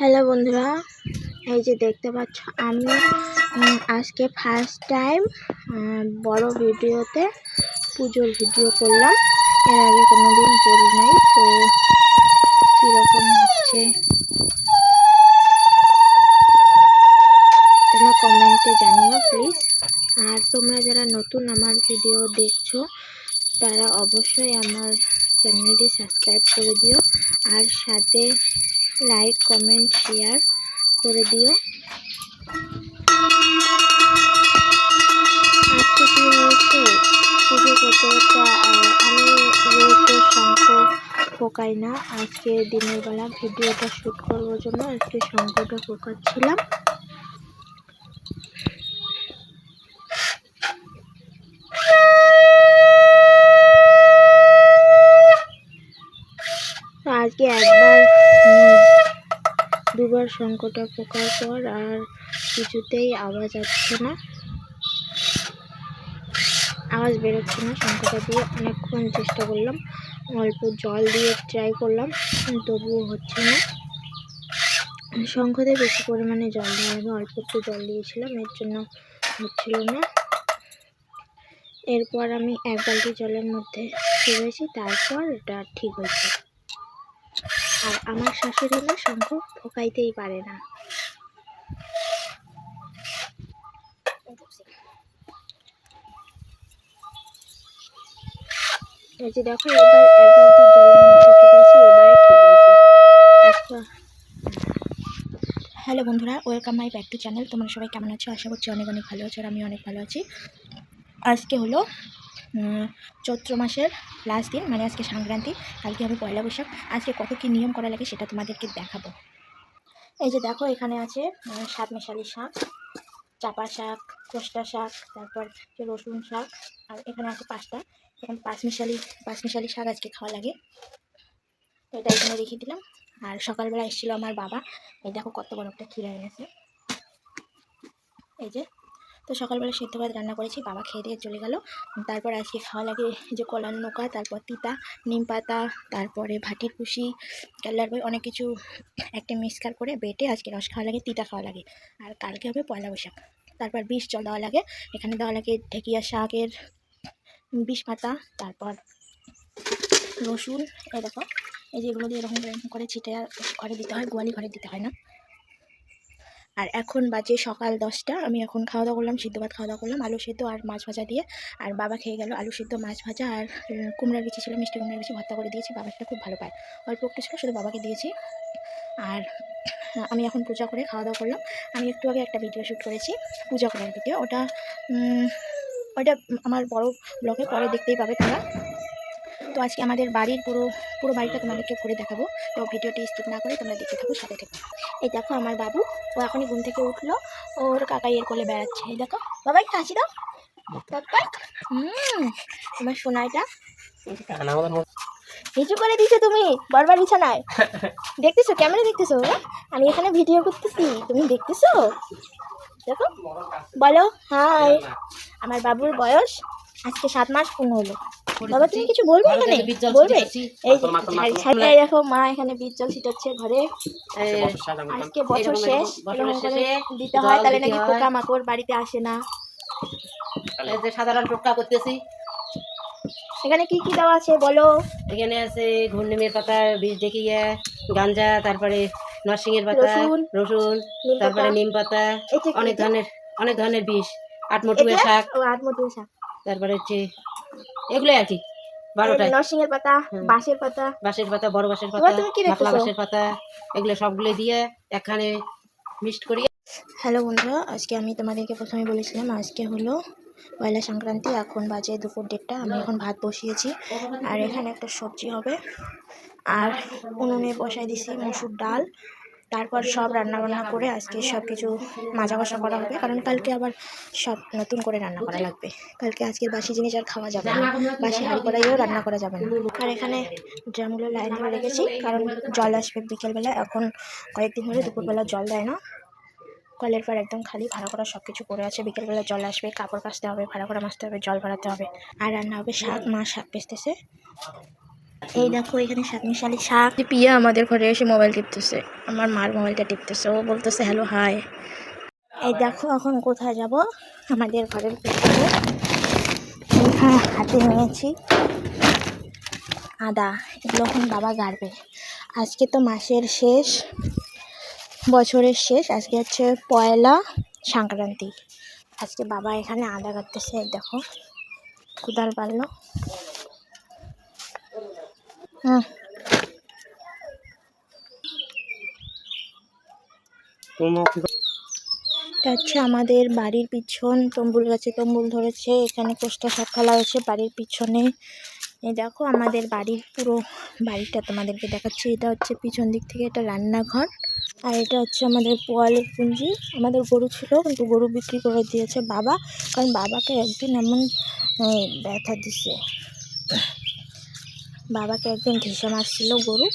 Hello বন্ধুরা, এই যে দেখতে পাচ্ছ আমি আজকে ফার্স্ট টাইম বড় ভিডিওতে পুজোর ভিডিও করলাম। এর আগে কোনোদিন করি নাই, তো কীরকম হচ্ছে? তোমরা কমেন্টে জানিও প্লিজ আর তোমরা যারা নতুন আমার ভিডিও দেখছ, তারা অবশ্যই আমার চ্যানেলটি সাবস্ক্রাইব করে দিও। আর সাথে লাইক, কমেন্ট, শেয়ার করে দিও। আজকে কি হয়েছে? পুজো আমি রোজ শঙ্খ ফোকাই না। আজকে দিনের বেলা ভিডিওটা শ্যুট করবার জন্য আজকে শঙ্খটা ফোকাচ্ছিলাম তো আজকে একবার উম, দুবার শঙ্খটা পোকার পর আর কিছুতেই আওয়াজ আসছে না। আওয়াজ বেরোচ্ছে না শঙ্খটা দিয়ে অনেকক্ষণ চেষ্টা করলাম, অল্প জল দিয়ে ট্রাই করলাম, তবুও হচ্ছে না। শঙ্খতে বেশি পরিমাণে জল দেওয়া হবে অল্প একটু জল দিয়েছিলাম, এর জন্য হচ্ছিল না। এরপর আমি এক বালতি জলের মধ্যে ফিরেছি তারপর এটা ঠিক হয়েছে আর আমার শাশুড়ি না শঙ্খ ঠোকাইতেই পারে না। এই দেখো, এবার এক বালতি জলের মধ্যে চুকাইছি এবারে ঠিক হয়েছে। আচ্ছা। হ্যালো বন্ধুরা, welcome my back to channel. তোমরা সবাই কেমন আছো? আশা করছি অনেক অনেক ভালো আছো আর আমি অনেক ভালো আছি। আজকে হলো চৈত্র মাসের লাস্ট দিন মানে আজকে সংক্রান্তি, কালকে হবে পয়লা বৈশাখ, আজকে কত কী নিয়ম করা লাগে সেটা তোমাদেরকে দেখাবো। এই যে দেখো, এখানে আছে সাত মেশালি শাক, চাপা শাক কোষ্টা শাক, তারপর রসুন শাক, আর এখানে আছে পাঁচটা। এখানে পাঁচ মিশালি পাঁচ মিশালি শাক আজকে খাওয়া লাগে। এটা এখানে রেখে দিলাম। আর সকালবেলা এসেছিল আমার বাবা। এই দেখো কত বড় একটা ক্ষীরা এনেছে। এই যে তো সকালবেলা সেদ্ধ ভাত রান্না করেছি, বাবা খেয়ে দিয়ে চলে গেল। তারপর আজকে খাওয়া লাগে যে কলার নৌকা, তারপর তিতা, নিম পাতা, তারপরে ভাটির কুশি কেল্লার বই, অনেক কিছু একটা মিক্সকার করে বেটে আজকে রস খাওয়া লাগে, তিতা খাওয়া লাগে। আর কালকে হবে পয়লা বৈশাখ। তারপর বিষ, জল দেওয়া লাগে। এখানে দেওয়া লাগে ঢেকিয়া শাকের বিষ পাতা, তারপর রসুন এরকম এই যেগুলো দিয়ে এরকম করে ছিটে ঘরে দিতে হয়, গোয়ালি ঘরে দিতে হয় না। আর এখন বাজে সকাল দশটা, আমি এখন খাওয়া দাওয়া করলাম, সিদ্ধ ভাত খাওয়া দাওয়া করলাম, আলু সিদ্ধ আর মাছ ভাজা দিয়ে। আর বাবা খেয়ে গেল আলু সিদ্ধ, মাছ ভাজা আর কুমড়ার বিচি ছিল, মিষ্টি কুমড়ার বিচি, ভর্তা করে দিয়েছি বাবা সেটা খুব ভালো পায়। অল্প একটু ছিল, শুধু বাবাকে দিয়েছি। আর আমি এখন পূজা করে খাওয়া দাওয়া করলাম। আমি একটু আগে একটা ভিডিও শ্যুট করেছি, পূজা করার ভিডিও। ওটা ওটা আমার বড় ব্লগে পরে দেখতেই পাবে তোমরা। তো আজকে আমাদের বাড়ির পুরো পুরো বাড়িটা তোমাদেরকে ঘুরে দেখাবো। তো ভিডিওটি স্কিপ না করে তোমরা দেখতে থাকো, সাথে থেকো। এই দেখো আমার বাবু, ও এখনই ঘুম থেকে উঠল। ওর কাকাই এর কোলে বেড়াচ্ছে। এই দেখো, বাবা, একটু হাসি দাও। হুম আমার সোনাইটা। নিচু করে দিছো তুমি, বারবার বিছানায়। দেখতেছো? ক্যামেরা দেখতেছো? আমি এখানে ভিডিও করতেছি। তুমি দেখতেছো? দেখো, বলো হাই আমার বাবুর বয়স আজকে সাত মাস পূর্ণ হলো। বাবা তুমি কিছু বলবে এখানে? বলবে? এই দেখো মা এখানে বীজ জল ছিটাচ্ছে ঘরে। আজকে বছর শেষ এরকম করে দিতে হয় তাহলে নাকি পোকা মাকড় বাড়িতে আসে না। এই যে সাধারণ টোটকা করতেছি। এখানে কি কি দেওয়া আছে বলো? এখানে আছে ঘূর্ণিমের পাতা বীজ দেখিয়ে গাঞ্জা তারপরে নরসিংহের পাতা রসুন, রসুন তারপরে নিম পাতা অনেক ধরনের অনেক ধরনের বিষ আটমটুয়ের শাক। ও আত্মতুয় শাক। তারপরে হচ্ছে এগুলো আর কি। বারোটায়। নরসিংহের পাতা বাঁশের পাতা। বাঁশের পাতা বড় বাঁশের পাতা পাতলা বাঁশের পাতা এগুলো সবগুলো দিয়ে একখানে মিক্সড করি হ্যালো বন্ধুরা আজকে আমি তোমাদেরকে প্রথমে বলেছিলাম আজকে হলো পয়লা সংক্রান্তি এখন বাজে দুপুর দেড়টা আমি এখন ভাত বসিয়েছি। আর এখানে একটা সবজি হবে। আর উনুনে বসাই দিছি মসুর ডাল তারপর সব রান্না বান্না করে আজকে সব কিছু মাজা কষা করা হবে কারণ কালকে আবার সব নতুন করে রান্না করা লাগবে। কালকে আজকের বাসি জিনিস আর খাওয়া যাবে না। বাসি হাঁড়ি কড়াইও রান্না করা যাবে না। আর এখানে ড্রামগুলো লাইন ধরে রেখেছি কারণ জল আসবে বিকেলবেলা। এখন কয়েকদিন ধরে দুপুরবেলা জল দেয় না। কলের পর একদম খালি ভাড়া করা সব কিছু করে আছে। বিকেলবেলা জল আসবে কাপড় কাচতে হবে ভাড়া করা মাজতে হবে জল ভরাতে হবে। আর রান্না হবে শাক মা শাক পেস্তেছে এই দেখো এখানে সাত মিশালি শাক। পিয়া আমাদের ঘরে এসে মোবাইল টিপতেছে। আমার মার মোবাইলটা টিপতেছে। ও বলতেছে হ্যালো হাই এই দেখো এখন কোথায় যাব? আমাদের ঘরের পিছনে। এখানে হাতে নিয়েছি আদা। এগুলো এখন বাবা গাড়বে। আজকে তো মাসের শেষ বছরের শেষ। আজকে হচ্ছে পয়লা সংক্রান্তি। আজকে বাবা এখানে আদা কাটতেছে দেখো। কুদাল পারল এটা হচ্ছে আমাদের বাড়ির পিছন তম্বুল গাছে তম্বুল ধরেছে এখানে কোষ্টা শাক ফেলা হয়েছে বাড়ির পিছনে। এই দেখো আমাদের বাড়ির পুরো বাড়িটা তোমাদেরকে দেখাচ্ছি এটা হচ্ছে পিছন দিক থেকে এটা রান্নাঘর। আর এটা হচ্ছে আমাদের পোয়ালের পুঞ্জি আমাদের গরু ছিল কিন্তু গরু বিক্রি করে দিয়েছে বাবা কারণ বাবাকে একদিন এমন ব্যথা দিছে। বাবাকে একদিন ঘেঁষে মারছিল গরু।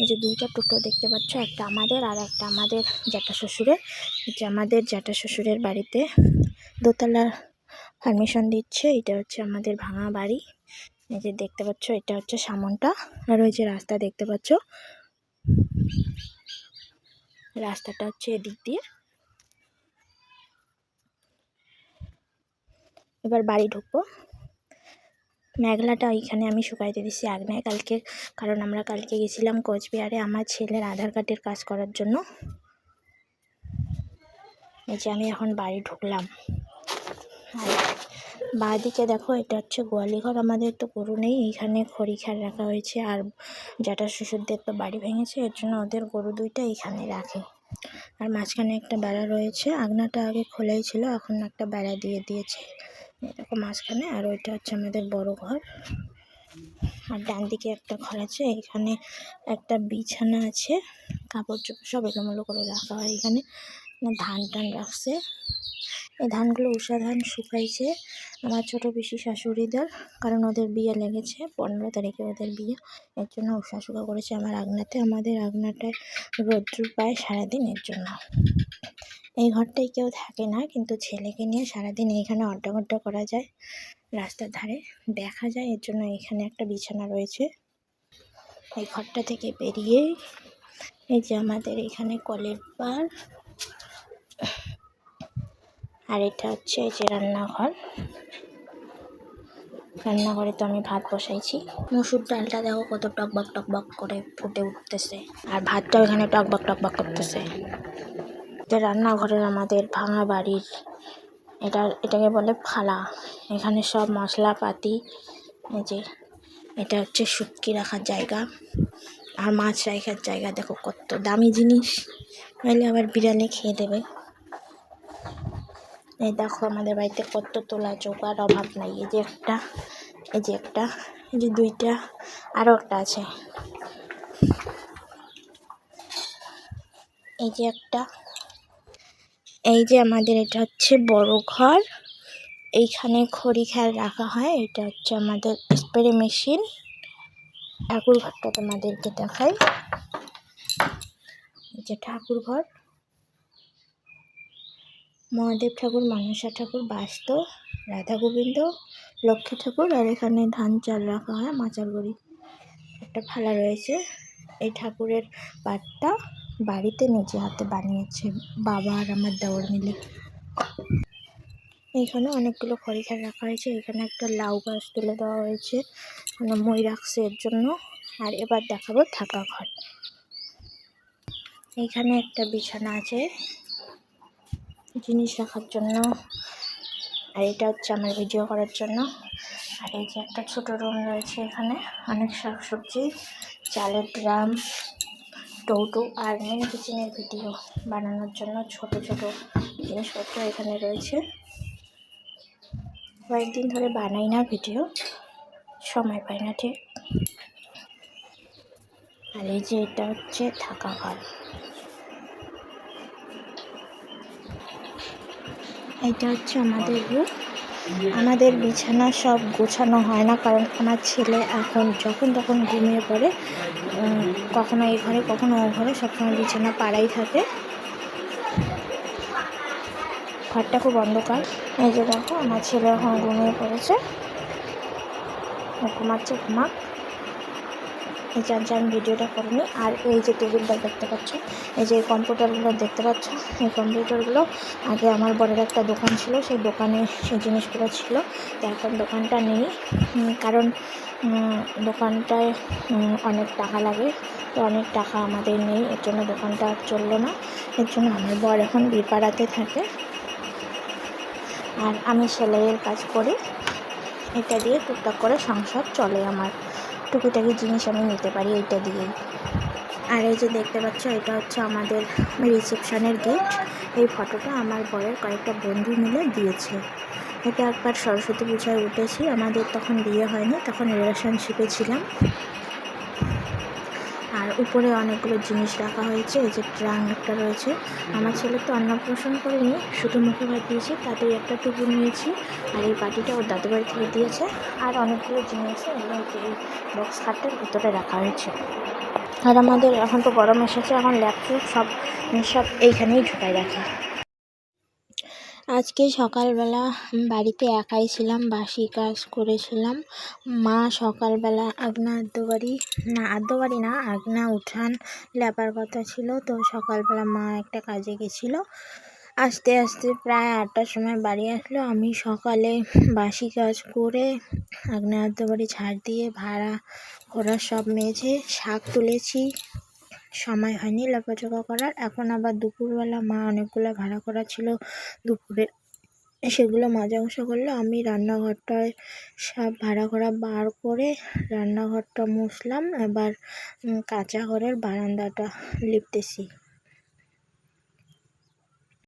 এই যে দুইটা টোটো দেখতে পাচ্ছ, একটা আমাদের আর একটা আমাদের জ্যাঠা শ্বশুরের। যে আমাদের জ্যাঠা শ্বশুরের বাড়িতে দোতলা পারমিশন দিচ্ছে, এটা হচ্ছে আমাদের ভাঙা বাড়ি। এই যে দেখতে পাচ্ছ, এটা হচ্ছে সামনটা। আর ওই যে রাস্তা দেখতে পাচ্ছ, রাস্তাটা হচ্ছে এদিক দিয়ে। এবার বাড়ি ঢুকবো। মেঘলাটা ওইখানে আমি শুকাইতে দিছি আগ্নেয় কালকে, কারণ আমরা কালকে গেছিলাম কোচবিহারে আমার ছেলের আধার কার্ডের কাজ করার জন্য। এই যে আমি এখন বাড়ি ঢুকলাম। আর বাঁদিকে দেখো, এটা হচ্ছে গোয়ালিঘর, আমাদের তো গরু নেই, এইখানে খড়ি খ্যার রাখা হয়েছে। আর জ্যাঠা শ্বশুরদের তো বাড়ি ভেঙেছে, এর জন্য ওদের গরু দুইটা এইখানে রাখে। আর মাঝখানে একটা বেড়া রয়েছে আগনাটা আগে খোলাই ছিল, এখন একটা বেড়া দিয়ে দিয়েছে। দেখো মাঝখানে, আর ওইটা হচ্ছে আমাদের বড় ঘর। আর ডান দিকে একটা ঘর আছে, এখানে একটা বিছানা আছে, কাপড় চোপড় সব এলোমেলো করে রাখা হয় এখানে। ধান টান রাখছে। এই ধানগুলো উষা ধান শুকাইছে আমার ছোটো পিসি শাশুড়িদের, কারণ ওদের বিয়ে লেগেছে, পনেরো তারিখে ওদের বিয়ে। এর জন্য উষা শুকা করেছে আমার আগনাতে আমাদের আগনাটায় রৌদ্র পায় সারাদিন এর জন্য। এই ঘরটায় কেউ থাকে না, কিন্তু ছেলেকে নিয়ে সারাদিন এইখানে ঘড্ডা করা যায়, রাস্তার ধারে দেখা যায়, এর জন্য এখানে একটা বিছানা রয়েছে। এই ঘরটা থেকে বেরিয়ে এই যে আমাদের এখানে কলের পার আর এটা হচ্ছে এই যে রান্নাঘর। রান্নাঘরে তো আমি ভাত বসাইছি। মসুর ডালটা দেখো কত টকবক টকবক করে ফুটে উঠতেছে, আর ভাতটাও এখানে টকবক টকবক করতেছে। এটা রান্নাঘরের আমাদের ভাঙা বাড়ির। এটা, এটাকে বলে ফালা। এখানে সব মশলাপাতি, এই যে, এটা হচ্ছে শুটকি রাখার জায়গা। আর মাছ রাখার জায়গা, দেখো কত দামি জিনিস। নাহলে আবার বিড়ালে খেয়ে দেবে। এই দেখো আমাদের বাড়িতে কত তোলা চৌকার অভাব নাই। এই যে একটা, এই যে একটা, এই যে দুইটা আরও একটা আছে। এই যে একটা। এই যে আমাদের এটা হচ্ছে বড় ঘর। এইখানে খড়ি খেয়াল রাখা হয়। এটা হচ্ছে আমাদের স্প্রে মেশিন ঠাকুর ঘরটা তোমাদেরকে দেখাই। এই যে ঠাকুর ঘর। মহাদেব ঠাকুর, মানসা ঠাকুর, বাস্ত, রাধা গোবিন্দ, লক্ষ্মী ঠাকুর আর এখানে ধান চাল রাখা হয়। মাচার গড়ি। একটা ফালা রয়েছে। এই ঠাকুরের পাটটা বাড়িতে নিজে হাতে বানিয়েছে বাবা আর আমার দেওর মিলে। এইখানে অনেকগুলো খড়িখার রাখা হয়েছে। এখানে একটা লাউ গাছ তুলে দেওয়া হয়েছে। মানে মই রাখছে এর জন্য। আর এবার দেখাবো থাকা ঘর। এইখানে একটা বিছানা আছে জিনিস রাখার জন্য। আর এটা হচ্ছে আমার ভিডিও করার জন্য। আর এই যে একটা ছোট রুম রয়েছে এখানে। অনেক শাকসবজি, চালের ড্রাম টৌটো আর মেন কিচেনের ভিডিও বানানোর জন্য ছোট ছোট জিনিসপত্র এখানে রয়েছে। কয়েকদিন ধরে বানাই না ভিডিও সময় পাই না ঠিক। আর এই যে এটা হচ্ছে থাকা ঘর। এটা হচ্ছে আমাদের আমাদের বিছানা সব গোছানো হয় না, কারণ আমার ছেলে এখন যখন তখন ঘুমিয়ে পড়ে। কখনো এই ঘরে, কখনো ও ঘরে, সবসময় বিছানা পাড়াই থাকে। ঘরটা খুব অন্ধকার। এই যে দেখো, আমার ছেলে এখন ঘুমিয়ে পড়েছে। ঘুমাচ্ছে, ঘুমাক। চার আমি ভিডিওটা করিনি আর এই যে টেবিলটা দেখতে পাচ্ছ, এই যে কম্পিউটারগুলো দেখতে পাচ্ছ, এই কম্পিউটারগুলো আগে আমার বড়ের একটা দোকান ছিল, সেই দোকানে সেই জিনিসগুলো ছিল। এখন দোকানটা নেই কারণ দোকানটায় অনেক টাকা লাগে। তো অনেক টাকা আমাদের নেই, এর জন্য দোকানটা চলল না। এর জন্য আমার বর এখন বিপাড়াতে থাকে। আর আমি সেলাইয়ের কাজ করি। এটা দিয়ে টুকটাক করে সংসার চলে আমার। টুকিটাকি জিনিস আমি নিতে পারি এইটা দিয়েই। আর এই যে দেখতে পাচ্ছ, এটা হচ্ছে আমাদের রিসেপশনের গেট। এই ফটোটা আমার বরের কয়েকটা বন্ধু মিলে দিয়েছে। এটা একবার সরস্বতী পূজায় উঠেছি, আমাদের তখন বিয়ে হয়নি, তখন রিলেশনশিপে ছিলাম। উপরে অনেকগুলো জিনিস রাখা হয়েছে, এই যে ট্রাং একটা রয়েছে। আমার ছেলে তো অন্নপ্রাশন করেনি, শুধু মুখে ভাত দিয়েছি, তাতেই একটা টুকু নিয়েছি, আর এই বাটিটা ওর দাদু বাড়ি থেকে দিয়েছে, আর অনেকগুলো জিনিস এগুলো এই বক্স খাটটার ভিতরে রাখা হয়েছে। আর আমাদের এখন তো গরম এসেছে, এখন ল্যাপটপ সব সব এইখানেই ঢুকাই রাখি। আজকে সকালবেলা বাড়িতে একাই ছিলাম, বাসি কাজ করেছিলাম। মা সকালবেলা আগনা আদ্যবাড়ি না আদ্যবাড়ি না, আগনা উঠান লেপার কথা ছিল। তো সকালবেলা মা একটা কাজে গেছিল। আস্তে আস্তে প্রায় আটটার সময় বাড়ি আসলো। আমি সকালে বাসি কাজ করে আগনা আদ্যবাড়ি ঝাড় দিয়ে, ভাড়া ঘোড়া সব মেঝে শাক তুলেছি। সময় হয়নি লেপাচোকা করার। এখন আবার দুপুরবেলা মা অনেকগুলো ভাড়া করা ছিল দুপুরে সেগুলো মাজা ঘষা করল। আমি রান্নাঘরটায় সব ভাড়া করা বার করে রান্নাঘরটা মুছলাম। এবার কাঁচা ঘরের বারান্দাটা লিপতেছি।